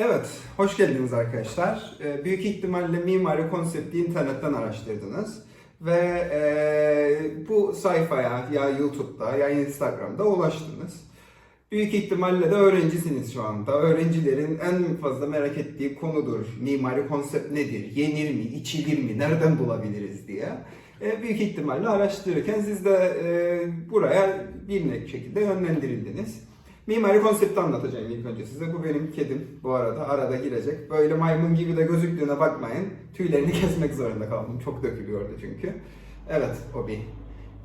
Evet, hoş geldiniz arkadaşlar. Ee, Büyük ihtimalle mimari konsepti internetten araştırdınız. Ve e, bu sayfaya ya YouTube'da ya Instagram'da ulaştınız. Büyük ihtimalle de öğrencisiniz şu anda. Öğrencilerin en fazla merak ettiği konudur. Mimari konsept nedir? Yenir mi? içilir mi? Nereden bulabiliriz diye. E, büyük ihtimalle araştırırken siz de e, buraya bir şekilde yönlendirildiniz. Mimari konsepti anlatacağım ilk önce size. Bu benim kedim bu arada. Arada girecek. Böyle maymun gibi de gözüktüğüne bakmayın. Tüylerini kesmek zorunda kaldım. Çok dökülüyordu çünkü. Evet o bir.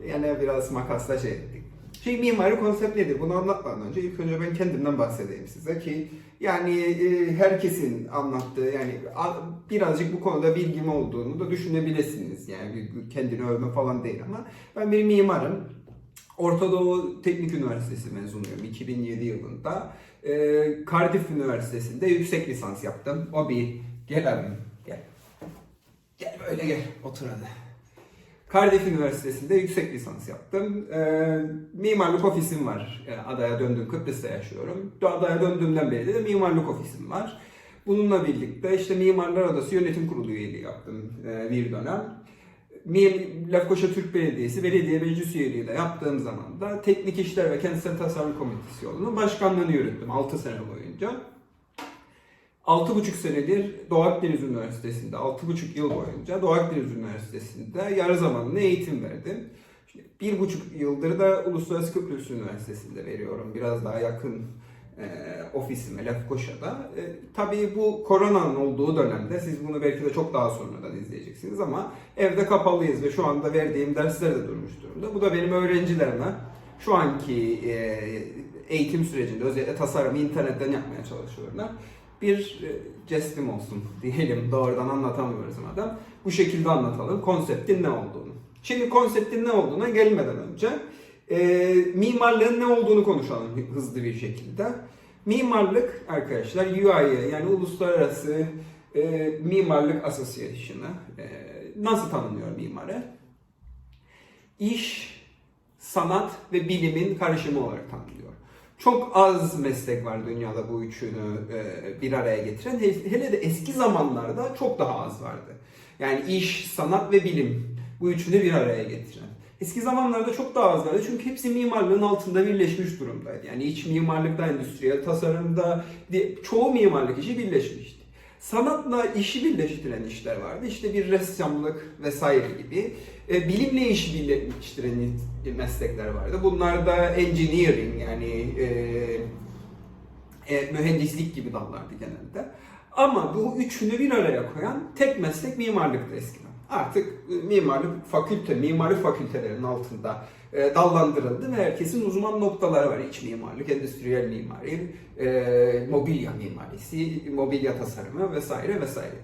Yani biraz makasla şey ettik. Şimdi mimari konsept nedir? Bunu anlatmadan önce ilk önce ben kendimden bahsedeyim size ki yani e, herkesin anlattığı yani birazcık bu konuda bilgim olduğunu da düşünebilirsiniz. Yani kendini övme falan değil ama ben bir mimarım. Orta Doğu Teknik Üniversitesi mezunuyum 2007 yılında. Ee, Cardiff Üniversitesi'nde yüksek lisans yaptım. O bir. Gel abim, gel. Gel böyle gel, otur hadi. Cardiff Üniversitesi'nde yüksek lisans yaptım. Ee, mimarlık ofisim var. Yani adaya döndüm, Kıbrıs'ta yaşıyorum. Adaya döndüğümden beri de mimarlık ofisim var. Bununla birlikte işte Mimarlar Odası Yönetim Kurulu üyeliği yaptım e, bir dönem. Lefkoşa Türk Belediyesi Belediye Meclis Üyeliği de yaptığım zaman da Teknik İşler ve Kentsel Tasarım Komitesi yolunun başkanlığını yürüttüm 6 sene boyunca. 6,5 senedir Doğu Akdeniz Üniversitesi'nde, 6,5 yıl boyunca Doğu Akdeniz Üniversitesi'nde yarı zamanlı eğitim verdim. Şimdi bir buçuk yıldır da Uluslararası Kıbrıs Üniversitesi'nde veriyorum. Biraz daha yakın ofisime Lefkoşa'da. E, tabii bu koronanın olduğu dönemde siz bunu belki de çok daha sonradan izleyeceksiniz ama evde kapalıyız ve şu anda verdiğim dersler de durmuş durumda. Bu da benim öğrencilerime şu anki e, eğitim sürecinde özellikle tasarımı internetten yapmaya çalışıyorlar. Bir e, jestim olsun diyelim doğrudan anlatamıyoruz madem. Bu şekilde anlatalım konseptin ne olduğunu. Şimdi konseptin ne olduğuna gelmeden önce e, mimarlığın ne olduğunu konuşalım hızlı bir şekilde. Mimarlık arkadaşlar UIA yani Uluslararası e, Mimarlık Association'ı e, nasıl tanınıyor mimari? İş, sanat ve bilimin karışımı olarak tanınıyor. Çok az meslek var dünyada bu üçünü e, bir araya getiren. He- Hele de eski zamanlarda çok daha az vardı. Yani iş, sanat ve bilim bu üçünü bir araya getiren. Eski zamanlarda çok daha az vardı çünkü hepsi mimarlığın altında birleşmiş durumdaydı. Yani iç mimarlıkta, endüstriyel tasarımda çoğu mimarlık işi birleşmişti. Sanatla işi birleştiren işler vardı. İşte bir ressamlık vesaire gibi. E, bilimle işi birleştiren meslekler vardı. Bunlar da engineering yani e, e, mühendislik gibi dallardı genelde. Ama bu üçünü bir araya koyan tek meslek mimarlıktı eskiden. Artık mimarlık fakülte, mimari fakültelerinin altında e, dallandırıldı ve herkesin uzman noktaları var. İç mimarlık, endüstriyel mimari, e, mobilya mimarisi, mobilya tasarımı vesaire vesaire.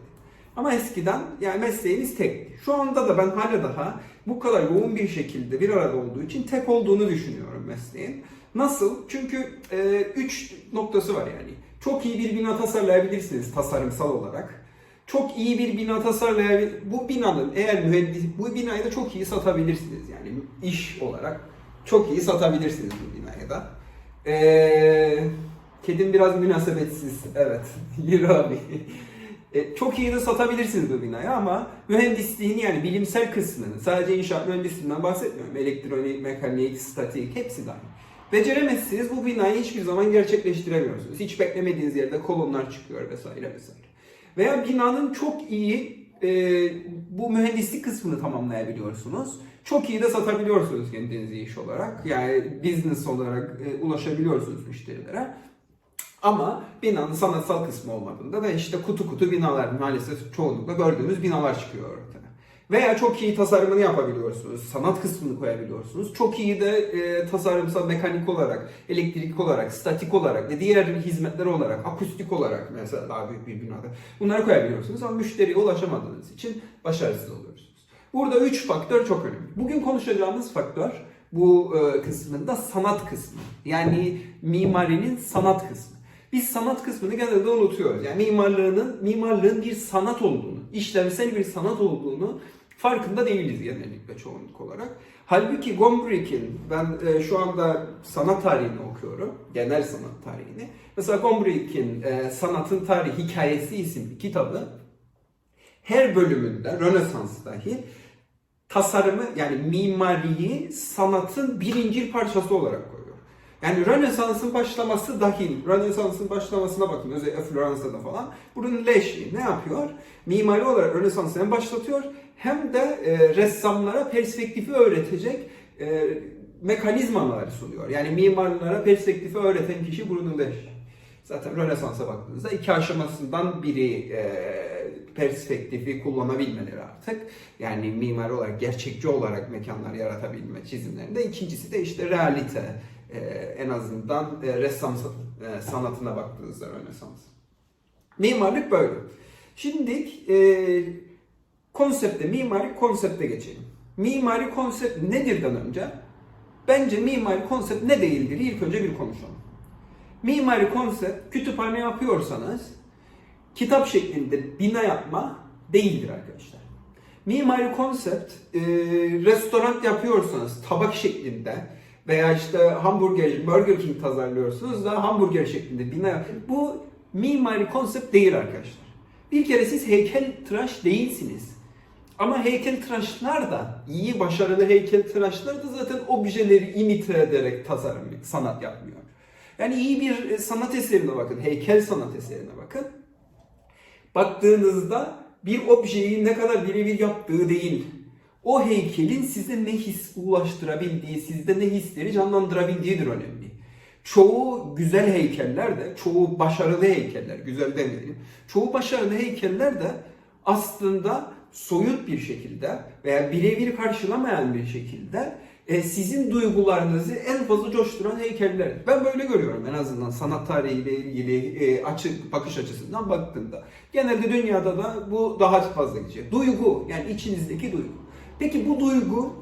Ama eskiden yani mesleğimiz tekti. Şu anda da ben hala daha bu kadar yoğun bir şekilde bir arada olduğu için tek olduğunu düşünüyorum mesleğin. Nasıl? Çünkü e, üç noktası var yani. Çok iyi bir bina tasarlayabilirsiniz tasarımsal olarak. Çok iyi bir bina tasarlayabilir. Bu binanın eğer mühendis, bu binayı da çok iyi satabilirsiniz yani iş olarak. Çok iyi satabilirsiniz bu binayı da. Ee, kedim biraz münasebetsiz. Evet. Yürü abi. E, çok iyi de satabilirsiniz bu binayı ama mühendisliğin yani bilimsel kısmını sadece inşaat mühendisliğinden bahsetmiyorum. Elektronik, mekanik, statik hepsi dahil. Beceremezsiniz bu binayı hiçbir zaman gerçekleştiremiyorsunuz. Hiç beklemediğiniz yerde kolonlar çıkıyor vesaire vesaire. Veya binanın çok iyi e, bu mühendislik kısmını tamamlayabiliyorsunuz. Çok iyi de satabiliyorsunuz kendinizi iş olarak. Yani business olarak e, ulaşabiliyorsunuz müşterilere. Ama binanın sanatsal kısmı olmadığında da işte kutu kutu binalar maalesef çoğunlukla gördüğümüz binalar çıkıyor ortaya. Veya çok iyi tasarımını yapabiliyorsunuz, sanat kısmını koyabiliyorsunuz. Çok iyi de e, tasarımsal mekanik olarak, elektrik olarak, statik olarak ve diğer hizmetler olarak, akustik olarak mesela daha büyük bir binada bunları koyabiliyorsunuz ama müşteriye ulaşamadığınız için başarısız oluyorsunuz. Burada üç faktör çok önemli. Bugün konuşacağımız faktör bu e, kısmında sanat kısmı. Yani mimarinin sanat kısmı. Biz sanat kısmını genelde unutuyoruz. Yani mimarlığının mimarlığın bir sanat olduğunu, işlevsel bir sanat olduğunu Farkında değiliz genellikle çoğunluk olarak. Halbuki Gombrich'in, ben e, şu anda sanat tarihini okuyorum, genel sanat tarihini. Mesela Gombrich'in e, Sanatın Tarihi Hikayesi isimli kitabı her bölümünde, Rönesans dahil, tasarımı yani mimariyi sanatın birincil parçası olarak koyuyor. Yani Rönesans'ın başlaması dahil, Rönesans'ın başlamasına bakın özellikle Floransa'da falan. Bunun leşi ne yapıyor? Mimari olarak Rönesans'ı hem başlatıyor hem de e, ressamlara perspektifi öğretecek e, mekanizmalar sunuyor. Yani mimarlara perspektifi öğreten kişi Bruno Leş. Zaten Rönesans'a baktığınızda iki aşamasından biri e, perspektifi kullanabilmeleri artık. Yani mimari olarak, gerçekçi olarak mekanlar yaratabilme çizimlerinde. İkincisi de işte realite. e, en azından e, ressam sa- e, sanatına baktığınızda Rönesans. Mimarlık böyle. Şimdi e, konsepte, mimari konsepte geçelim. Mimari konsept nedirden önce? Bence mimari konsept ne değildir? İlk önce bir konuşalım. Mimari konsept kütüphane yapıyorsanız kitap şeklinde bina yapma değildir arkadaşlar. Mimari konsept e, restoran yapıyorsanız tabak şeklinde veya işte hamburger, Burger King tasarlıyorsunuz da hamburger şeklinde bina yap- Bu mimari konsept değil arkadaşlar. Bir kere siz heykel tıraş değilsiniz. Ama heykel tıraşlar da iyi başarılı heykel tıraşlar da zaten objeleri imite ederek tasarım sanat yapmıyor. Yani iyi bir e, sanat eserine bakın, heykel sanat eserine bakın. Baktığınızda bir objeyi ne kadar birebir yaptığı değil, o heykelin size ne his ulaştırabildiği, sizde ne hisleri canlandırabildiğidir önemli. Çoğu güzel heykeller de, çoğu başarılı heykeller, güzel demeyelim, çoğu başarılı heykeller de aslında soyut bir şekilde veya birebir karşılamayan bir şekilde e, sizin duygularınızı en fazla coşturan heykeller. Ben böyle görüyorum en azından sanat tarihiyle ilgili e, açık bakış açısından baktığımda. Genelde dünyada da bu daha fazla geçiyor. Duygu yani içinizdeki duygu. Peki bu duygu,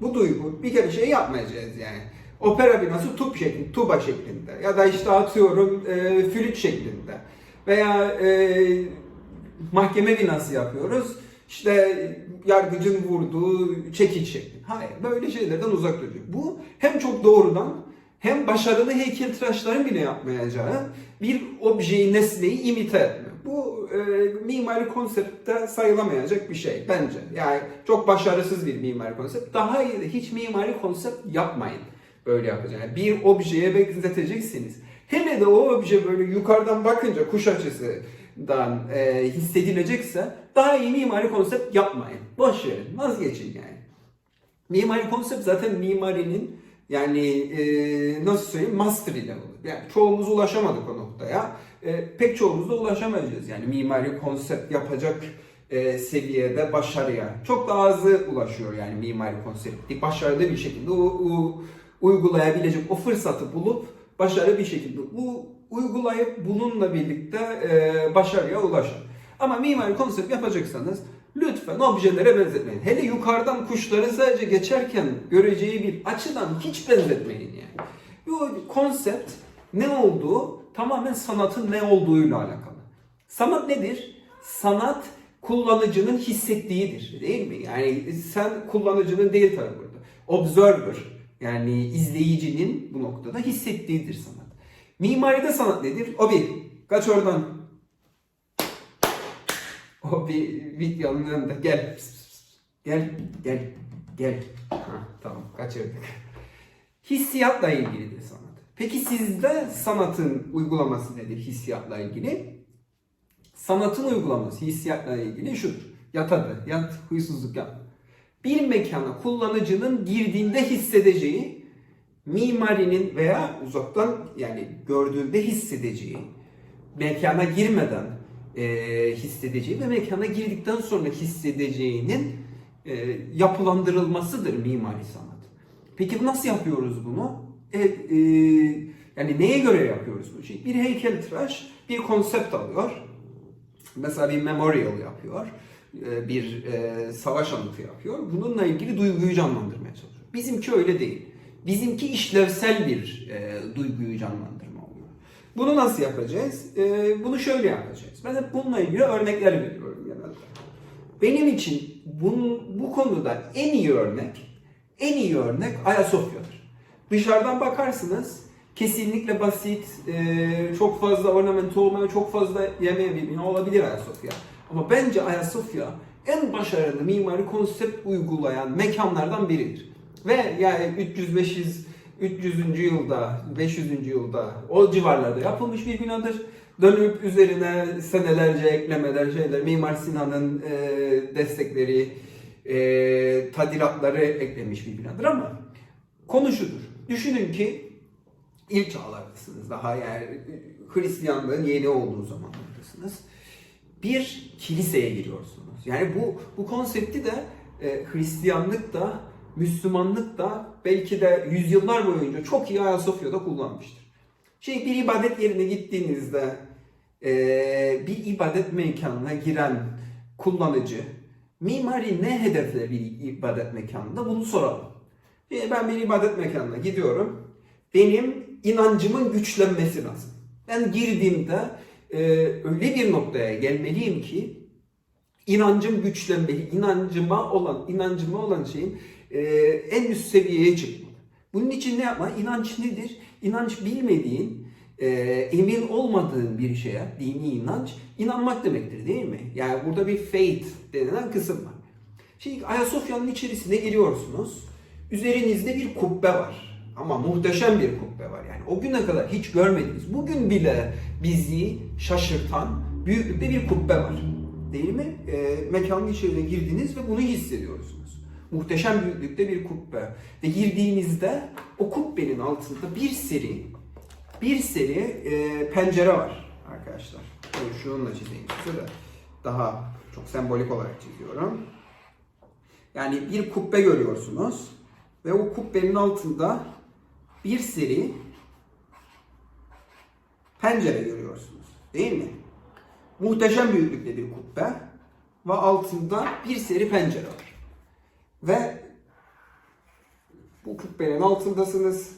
bu duygu bir kere şey yapmayacağız yani. Opera binası tub şeklinde, tuba şeklinde ya da işte atıyorum e, flüt şeklinde veya e, mahkeme binası yapıyoruz. İşte yargıcın vurduğu çekiç şekli. Hayır, böyle şeylerden uzak duruyor. Bu hem çok doğrudan hem başarılı heykeltıraşların bile yapmayacağı bir objeyi, nesneyi imite etme. Bu e, mimari konseptte sayılamayacak bir şey bence. Yani çok başarısız bir mimari konsept. Daha iyi hiç mimari konsept yapmayın. Böyle yapacağınız. Bir objeye benzeteceksiniz. Hele de o obje böyle yukarıdan bakınca kuş açısından e, hissedilecekse daha iyi mimari konsept yapmayın. Boş verin, vazgeçin yani. Mimari konsept zaten mimarinin yani e, nasıl söyleyeyim master level. Yani çoğumuz ulaşamadık o noktaya. E, pek çoğumuz da ulaşamayacağız. Yani mimari konsept yapacak e, seviyede başarıya. Çok da azı ulaşıyor yani mimari konsepti. Başarılı bir şekilde u, u, uygulayabilecek o fırsatı bulup başarılı bir şekilde u, uygulayıp bununla birlikte e, başarıya ulaşın. Ama mimari konsept yapacaksanız lütfen objelere benzetmeyin. Hele yukarıdan kuşları sadece geçerken göreceği bir açıdan hiç benzetmeyin yani. Bu konsept ne olduğu tamamen sanatın ne olduğuyla alakalı. Sanat nedir? Sanat kullanıcının hissettiğidir değil mi? Yani sen kullanıcının değil tabii burada. Observer yani izleyicinin bu noktada hissettiğidir sanat. Mimaride sanat nedir? O bir. Kaç oradan. O bir videonun önünde. Gel. Gel. Gel. Gel. Ha, tamam kaçırdık. Hissiyatla ilgilidir sanat. Peki sizde sanatın uygulaması nedir hissiyatla ilgili? Sanatın uygulaması hissiyatla ilgili şudur. Yat hadi. Yat. Huysuzluk yap. Bir mekana kullanıcının girdiğinde hissedeceği mimarinin veya uzaktan yani gördüğünde hissedeceği mekana girmeden e, hissedeceği ve mekana girdikten sonra hissedeceğinin e, yapılandırılmasıdır mimari sanat. Peki nasıl yapıyoruz bunu? E, e, yani neye göre yapıyoruz bu şeyi? Bir heykeltıraş bir konsept alıyor. Mesela bir memorial yapıyor. e, Bir e, savaş anıtı yapıyor. Bununla ilgili duyguyu canlandırmaya çalışıyor. Bizimki öyle değil. Bizimki işlevsel bir e, duyguyu canlandırma oluyor. Bunu nasıl yapacağız? E, bunu şöyle yapacağız. Ben hep bununla ilgili örnekler veriyorum genelde. Benim için bunun, bu konuda en iyi örnek, en iyi örnek Ayasofya'dır. Dışarıdan bakarsınız kesinlikle basit, e, çok fazla ornamento olmayan, çok fazla yemeğe bir olabilir Ayasofya. Ama bence Ayasofya en başarılı mimari konsept uygulayan mekanlardan biridir. Ve yani 300-500 300. yılda, 500. yılda o civarlarda yapılmış bir binadır. Dönüp üzerine senelerce eklemeler, şeyler, Mimar Sinan'ın e, destekleri, e, tadilatları eklemiş bir binadır ama konu şudur. Düşünün ki ilk çağlardasınız daha yani Hristiyanlığın yeni olduğu zamanlardasınız. Bir kiliseye giriyorsunuz. Yani bu bu konsepti de e, Hristiyanlık da Müslümanlık da belki de yüzyıllar boyunca çok iyi Ayasofya'da kullanmıştır. Şey bir ibadet yerine gittiğinizde e, bir ibadet mekanına giren kullanıcı mimari ne hedefler bir ibadet mekanında bunu soralım. E, ben bir ibadet mekanına gidiyorum. Benim inancımın güçlenmesi lazım. Ben girdiğimde e, öyle bir noktaya gelmeliyim ki inancım güçlenmeli. İnancıma olan, inancıma olan şeyin e, en üst seviyeye çıkmalı. Bunun için ne yapma? İnanç nedir? İnanç bilmediğin, e, emin olmadığın bir şeye, dini inanç, inanmak demektir değil mi? Yani burada bir faith denilen kısım var. Şimdi Ayasofya'nın içerisine giriyorsunuz. Üzerinizde bir kubbe var. Ama muhteşem bir kubbe var. Yani o güne kadar hiç görmediğiniz, bugün bile bizi şaşırtan büyüklükte bir kubbe var. Değil mi? E, mekanın içine girdiniz ve bunu hissediyorsunuz. Muhteşem büyüklükte bir kubbe. Ve girdiğinizde o kubbenin altında bir seri bir seri e, pencere var arkadaşlar. Şöyle şununla çizeyim size de daha çok sembolik olarak çiziyorum. Yani bir kubbe görüyorsunuz ve o kubbenin altında bir seri pencere görüyorsunuz. Değil mi? Muhteşem büyüklükte bir kubbe ve altında bir seri pencere var. Ve bu kubbenin altındasınız.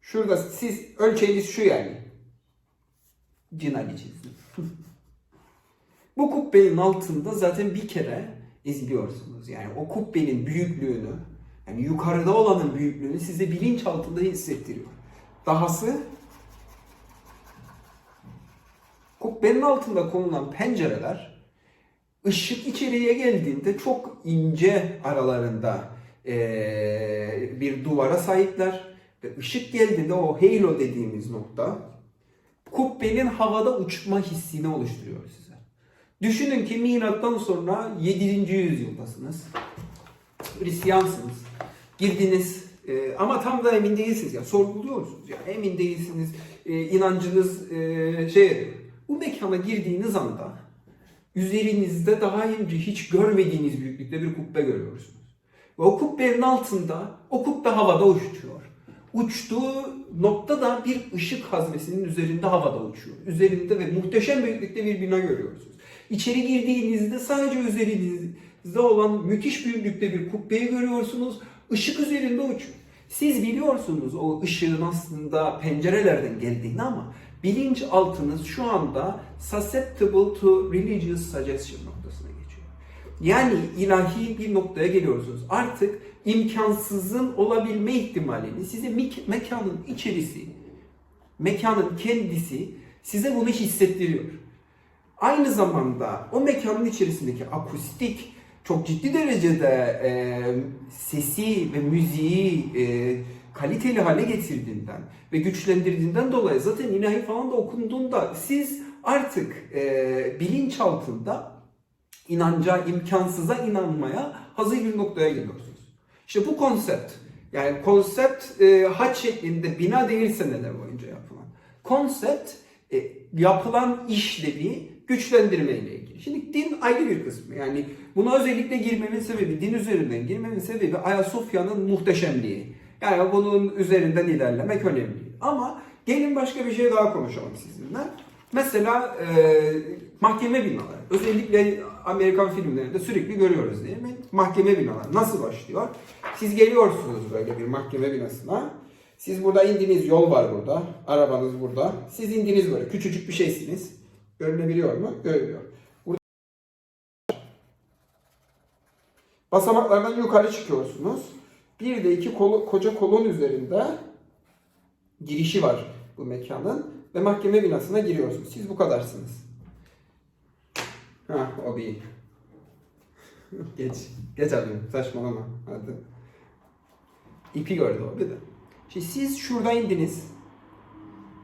Şurada siz ölçeğiniz şu yani. Cinali çizdim. bu kubbenin altında zaten bir kere izliyorsunuz. Yani o kubbenin büyüklüğünü, yani yukarıda olanın büyüklüğünü size bilinç altında hissettiriyor. Dahası kubbenin altında konulan pencereler ışık içeriye geldiğinde çok ince aralarında bir duvara sahipler ve ışık geldiğinde o halo dediğimiz nokta kubbenin havada uçma hissini oluşturuyor size. Düşünün ki milattan sonra 7. yüzyıldasınız. Hristiyansınız. Girdiniz e, ama tam da emin değilsiniz ya sorguluyorsunuz ya emin değilsiniz e, inancınız e, şey bu mekana girdiğiniz anda üzerinizde daha önce hiç görmediğiniz büyüklükte bir kubbe görüyorsunuz. Ve o kubbenin altında o kubbe havada uçuyor. Uçtuğu nokta da bir ışık haznesinin üzerinde havada uçuyor. Üzerinde ve muhteşem büyüklükte bir bina görüyorsunuz. İçeri girdiğinizde sadece üzerinizde olan müthiş büyüklükte bir kubbeyi görüyorsunuz. Işık üzerinde uçuyor. Siz biliyorsunuz o ışığın aslında pencerelerden geldiğini ama bilinç altınız şu anda susceptible to religious suggestion noktasına geçiyor. Yani ilahi bir noktaya geliyorsunuz. Artık imkansızın olabilme ihtimalini size mek- mekanın içerisi, mekanın kendisi size bunu hissettiriyor. Aynı zamanda o mekanın içerisindeki akustik çok ciddi derecede e, sesi ve müziği e, kaliteli hale getirdiğinden ve güçlendirdiğinden dolayı zaten ilahi falan da okunduğunda siz artık e, bilinç altında inanca, imkansıza inanmaya hazır bir noktaya geliyorsunuz. İşte bu konsept, yani konsept e, haç şeklinde bina değil seneler boyunca yapılan. Konsept e, yapılan işlevi güçlendirme ile ilgili. Şimdi din ayrı bir kısmı. Yani buna özellikle girmemin sebebi, din üzerinden girmemin sebebi Ayasofya'nın muhteşemliği. Yani bunun üzerinden ilerlemek önemli. Ama gelin başka bir şey daha konuşalım sizinle. Mesela e, mahkeme binaları. Özellikle Amerikan filmlerinde sürekli görüyoruz değil mi? Mahkeme binaları nasıl başlıyor? Siz geliyorsunuz böyle bir mahkeme binasına. Siz burada indiniz, yol var burada. Arabanız burada. Siz indiniz böyle. Küçücük bir şeysiniz. Görünebiliyor mu? Görünüyor. Burada Basamaklardan yukarı çıkıyorsunuz. Bir de iki kolu, koca kolon üzerinde girişi var bu mekanın ve mahkeme binasına giriyorsunuz. Siz bu kadarsınız. Ha o bir. geç. Geç alayım. Saçmalama. Hadi. İpi gördü o bir de. Şimdi siz şurada indiniz.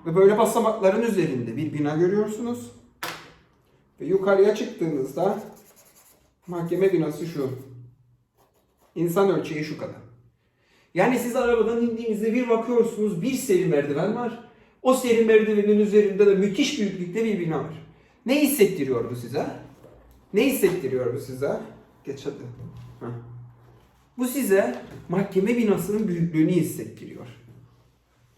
Ve böyle basamakların üzerinde bir bina görüyorsunuz. Ve yukarıya çıktığınızda mahkeme binası şu. İnsan ölçeği şu kadar. Yani siz arabadan indiğinizde bir bakıyorsunuz bir seri merdiven var. O seri merdivenin üzerinde de müthiş büyüklükte bir bina var. Ne hissettiriyor bu size? Ne hissettiriyor bu size? Geç hadi. Heh. Bu size mahkeme binasının büyüklüğünü hissettiriyor.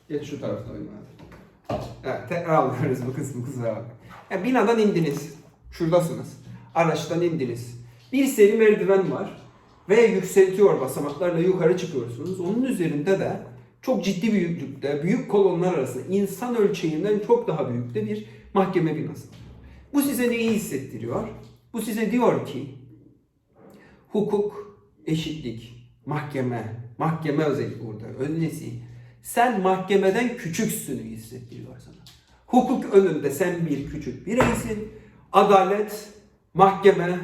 Geç şu tarafta oyna hadi. Evet, tekrar alıyoruz bu kısmı kusura bakma. Yani binadan indiniz. Şuradasınız. Araçtan indiniz. Bir seri merdiven var. Ve yükseltiyor basamaklarla yukarı çıkıyorsunuz. Onun üzerinde de çok ciddi büyüklükte, büyük kolonlar arasında insan ölçeğinden çok daha büyükte bir mahkeme binası. Bu size neyi hissettiriyor? Bu size diyor ki hukuk, eşitlik, mahkeme, mahkeme özellikle burada öznesi. Sen mahkemeden küçüksün hissettiriyor sana. Hukuk önünde sen bir küçük bireysin. Adalet, mahkeme,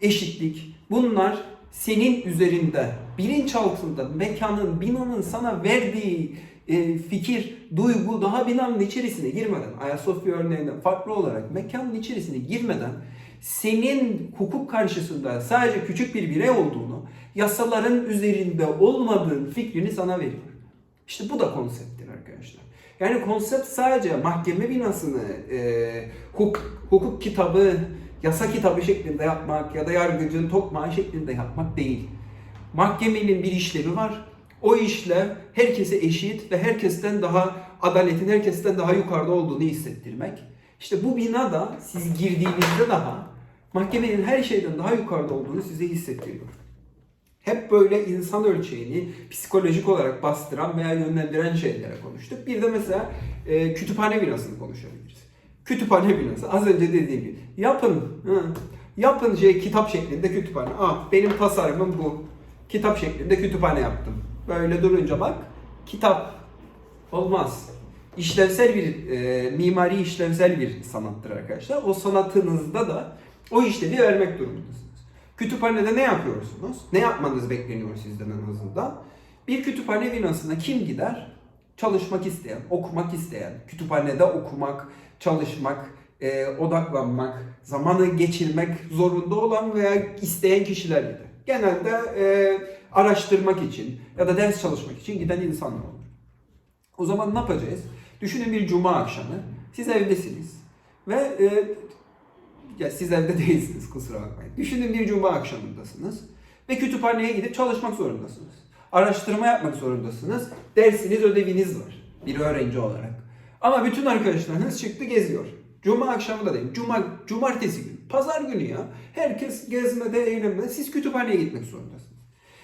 eşitlik bunlar senin üzerinde, bilinçaltında mekanın, binanın sana verdiği e, fikir, duygu daha binanın içerisine girmeden, Ayasofya örneğinden farklı olarak mekanın içerisine girmeden senin hukuk karşısında sadece küçük bir birey olduğunu, yasaların üzerinde olmadığın fikrini sana veriyor. İşte bu da konsepttir arkadaşlar. Yani konsept sadece mahkeme binasını e, hukuk, hukuk kitabı, yasa kitabı şeklinde yapmak ya da yargıcın tokmağı şeklinde yapmak değil. Mahkemenin bir işlevi var. O işlev herkese eşit ve herkesten daha adaletin herkesten daha yukarıda olduğunu hissettirmek. İşte bu bina da siz girdiğinizde daha mahkemenin her şeyden daha yukarıda olduğunu size hissettiriyor. Hep böyle insan ölçeğini psikolojik olarak bastıran veya yönlendiren şeylere konuştuk. Bir de mesela e, kütüphane binasını konuşabiliriz. Kütüphane binası az önce dediğim gibi yapın hı, yapın şey kitap şeklinde kütüphane. Ah benim tasarımım bu. Kitap şeklinde kütüphane yaptım. Böyle durunca bak kitap olmaz. İşlevsel bir e, mimari işlevsel bir sanattır arkadaşlar. O sanatınızda da o işlevi vermek durumundasınız. Kütüphanede ne yapıyorsunuz? Ne yapmanız bekleniyor sizden en azından? Bir kütüphane binasına kim gider? Çalışmak isteyen, okumak isteyen, kütüphanede okumak, çalışmak, e, odaklanmak, zamanı geçirmek zorunda olan veya isteyen kişiler gider. Genelde e, araştırmak için ya da ders çalışmak için giden insanlar olur. O zaman ne yapacağız? Düşünün bir cuma akşamı, siz evdesiniz ve e, ya siz evde değilsiniz kusura bakmayın. Düşünün bir cuma akşamındasınız ve kütüphaneye gidip çalışmak zorundasınız. Araştırma yapmak zorundasınız. Dersiniz, ödeviniz var bir öğrenci olarak. Ama bütün arkadaşlarınız çıktı geziyor. Cuma akşamı da değil, cuma, cumartesi günü, pazar günü ya. Herkes gezmede, eğlenmede, siz kütüphaneye gitmek zorundasınız.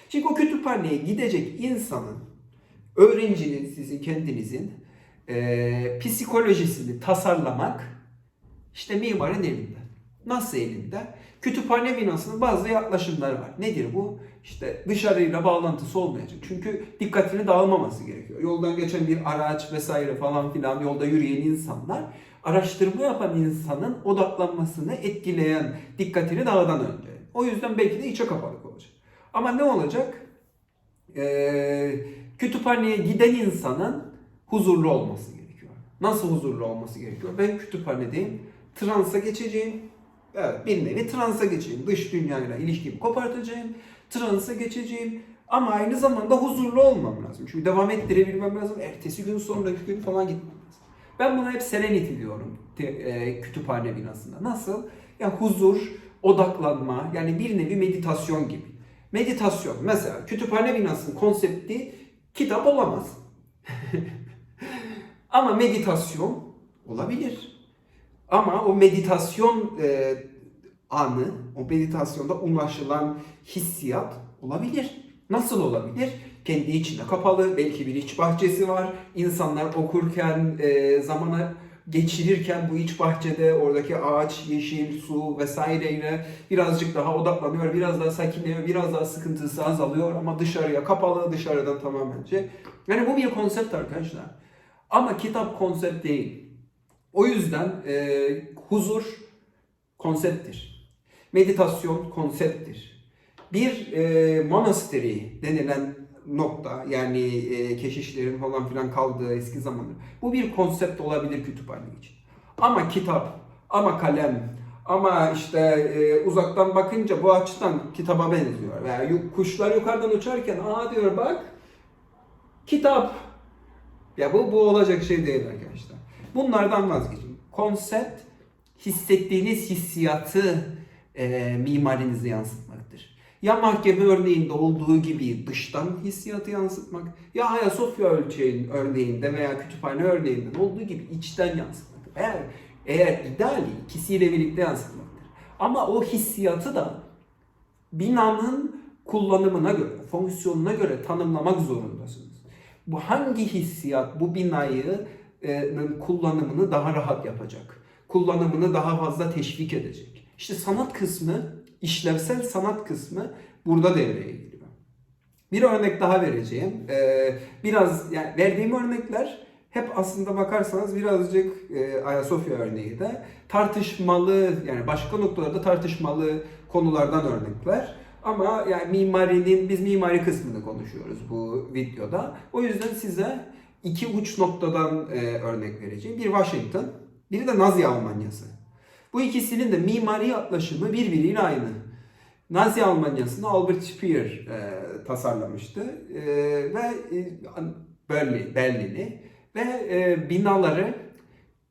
Şimdi o kütüphaneye gidecek insanın, öğrencinin, sizin kendinizin e, psikolojisini tasarlamak işte mimarın elinde. Nasıl elinde? Kütüphane binasının bazı yaklaşımları var. Nedir bu? İşte dışarıyla bağlantısı olmayacak. Çünkü dikkatini dağılmaması gerekiyor. Yoldan geçen bir araç vesaire falan filan yolda yürüyen insanlar araştırma yapan insanın odaklanmasını etkileyen dikkatini dağıdan önce. O yüzden belki de içe kapalık olacak. Ama ne olacak? Ee, kütüphaneye giden insanın huzurlu olması gerekiyor. Nasıl huzurlu olması gerekiyor? Ben kütüphanedeyim, transa geçeceğim. Evet, bir nevi transa geçeceğim. Dış dünyayla ilişkimi kopartacağım. Transa geçeceğim. Ama aynı zamanda huzurlu olmam lazım. Çünkü devam ettirebilmem lazım. Ertesi gün sonraki gün falan gitmem lazım. Ben buna hep serenity diyorum te- e, kütüphane binasında. Nasıl? Ya huzur, odaklanma, yani bir nevi meditasyon gibi. Meditasyon. Mesela kütüphane binasının konsepti kitap olamaz. Ama meditasyon olabilir. Ama o meditasyon e, anı, o meditasyonda ulaşılan hissiyat olabilir. Nasıl olabilir? Kendi içine kapalı, belki bir iç bahçesi var. İnsanlar okurken e, zamana geçirirken bu iç bahçede oradaki ağaç, yeşil, su vesaireyle birazcık daha odaklanıyor, biraz daha sakinliyor, biraz daha sıkıntısı azalıyor ama dışarıya kapalı, dışarıdan tamamen şey. Yani bu bir konsept arkadaşlar. Ama kitap konsept değil. O yüzden e, huzur konsepttir. Meditasyon konsepttir. Bir e, monastery denilen nokta yani e, keşişlerin falan filan kaldığı eski zamanlar. Bu bir konsept olabilir kütüphane için. Ama kitap, ama kalem, ama işte e, uzaktan bakınca bu açıdan kitaba benziyor. Veya yu- kuşlar yukarıdan uçarken aa diyor bak kitap. Ya bu bu olacak şey değil arkadaşlar. Bunlardan vazgeçin. Konsept hissettiğiniz hissiyatı e, mimarinize yansıtmaktır. Ya mahkeme örneğinde olduğu gibi dıştan hissiyatı yansıtmak ya Ayasofya ölçeğin örneğinde veya kütüphane örneğinde olduğu gibi içten yansıtmak. Eğer eğer ideali ikisiyle birlikte yansıtmaktır. Ama o hissiyatı da binanın kullanımına göre, fonksiyonuna göre tanımlamak zorundasınız. Bu hangi hissiyat bu binayı kullanımını daha rahat yapacak? Kullanımını daha fazla teşvik edecek. İşte sanat kısmı, işlevsel sanat kısmı burada devreye giriyor. Bir örnek daha vereceğim. Biraz yani verdiğim örnekler hep aslında bakarsanız birazcık Ayasofya örneği de tartışmalı yani başka noktalarda tartışmalı konulardan örnekler. Ama yani mimarinin biz mimari kısmını konuşuyoruz bu videoda. O yüzden size iki uç noktadan e, örnek vereceğim. Bir Washington, biri de Nazi Almanyası. Bu ikisinin de mimari yaklaşımı birbiriyle aynı. Nazi Almanyası'nı Albert Speer e, tasarlamıştı e, ve e, Berlin, Berlin'i ve e, binaları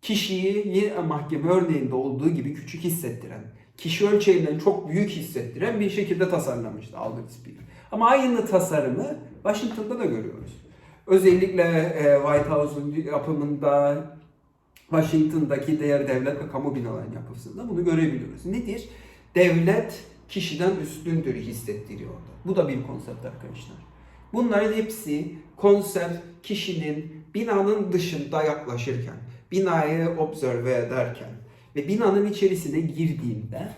kişiyi mahkeme örneğinde olduğu gibi küçük hissettiren, kişi ölçeğinden çok büyük hissettiren bir şekilde tasarlamıştı Albert Speer. Ama aynı tasarımı Washington'da da görüyoruz. Özellikle e, White House'un yapımında, Washington'daki diğer devlet ve kamu binalarının yapısında bunu görebiliyoruz. Nedir? Devlet kişiden üstündür hissettiriyor orada. Bu da bir konsept arkadaşlar. Bunların hepsi konsept kişinin binanın dışında yaklaşırken, binayı observe ederken ve binanın içerisine girdiğinde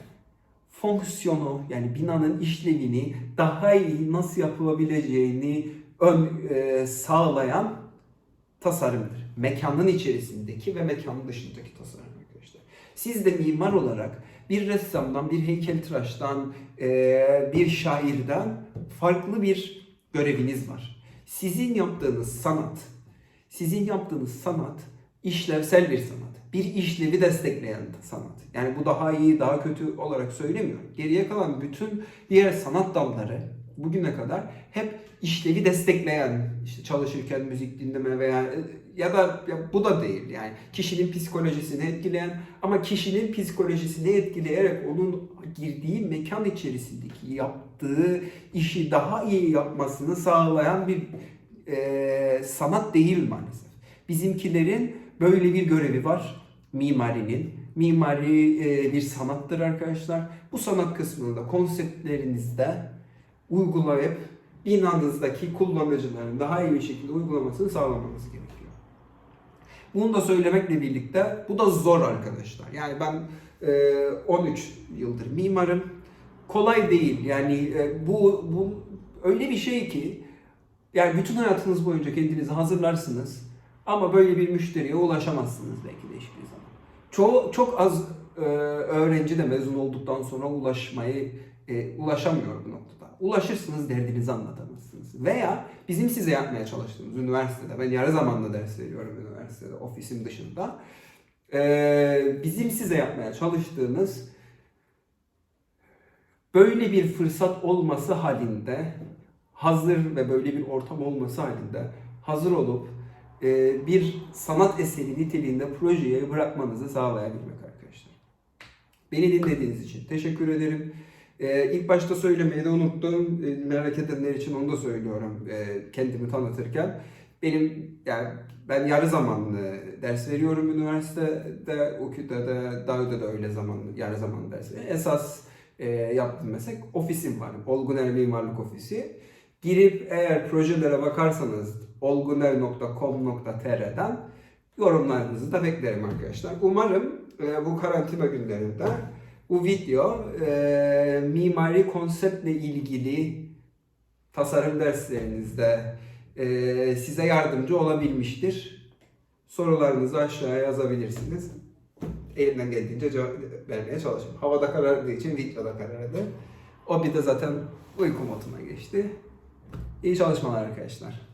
fonksiyonu yani binanın işlevini daha iyi nasıl yapılabileceğini ön e, sağlayan tasarımdır. Mekanın içerisindeki ve mekanın dışındaki tasarım arkadaşlar. Siz de mimar olarak bir ressamdan, bir heykeltıraştan, e, bir şairden farklı bir göreviniz var. Sizin yaptığınız sanat, sizin yaptığınız sanat işlevsel bir sanat. Bir işlevi destekleyen sanat. Yani bu daha iyi, daha kötü olarak söylemiyorum. Geriye kalan bütün diğer sanat dalları bugüne kadar hep işlevi destekleyen, işte çalışırken müzik dinleme veya ya da ya bu da değil yani kişinin psikolojisini etkileyen ama kişinin psikolojisini etkileyerek onun girdiği mekan içerisindeki yaptığı işi daha iyi yapmasını sağlayan bir e, sanat değil maalesef. Bizimkilerin böyle bir görevi var mimarinin. Mimari e, bir sanattır arkadaşlar. Bu sanat kısmını da konseptlerinizde uygulayıp binanızdaki kullanıcıların daha iyi bir şekilde uygulamasını sağlamanız gerekiyor. Bunu da söylemekle birlikte bu da zor arkadaşlar. Yani ben e, 13 yıldır mimarım. Kolay değil. Yani e, bu bu öyle bir şey ki yani bütün hayatınız boyunca kendinizi hazırlarsınız ama böyle bir müşteriye ulaşamazsınız belki de hiçbir zaman. Çoğu çok az e, öğrenci de mezun olduktan sonra ulaşmayı e, ulaşamıyor bu noktada. Ulaşırsınız derdinizi anlatamazsınız. Veya bizim size yapmaya çalıştığımız üniversitede, ben yarı zamanlı ders veriyorum üniversitede ofisim dışında. E, bizim size yapmaya çalıştığımız böyle bir fırsat olması halinde hazır ve böyle bir ortam olması halinde hazır olup e, bir sanat eseri niteliğinde projeye bırakmanızı sağlayabilmek arkadaşlar. Beni dinlediğiniz için teşekkür ederim. Ee, ilk başta söylemeyi de unuttum. Ee, merak edenler için onu da söylüyorum ee, kendimi tanıtırken. Benim yani ben yarı zamanlı ders veriyorum üniversitede, DAÜ'de de öyle zamanlı, yarı zamanlı ders. Esas e, yaptığım meslek ofisim var. Olguner Mimarlık Ofisi. Girip eğer projelere bakarsanız olguner.com.tr'den Yorumlarınızı da beklerim arkadaşlar. Umarım e, bu karantina günlerinde bu video e, mimari konseptle ilgili tasarım derslerinizde e, size yardımcı olabilmiştir. Sorularınızı aşağıya yazabilirsiniz. Elimden geldiğince cevap vermeye çalışıyorum. Havada karardığı için videoda karardı. O bir de zaten uyku moduna geçti. İyi çalışmalar arkadaşlar.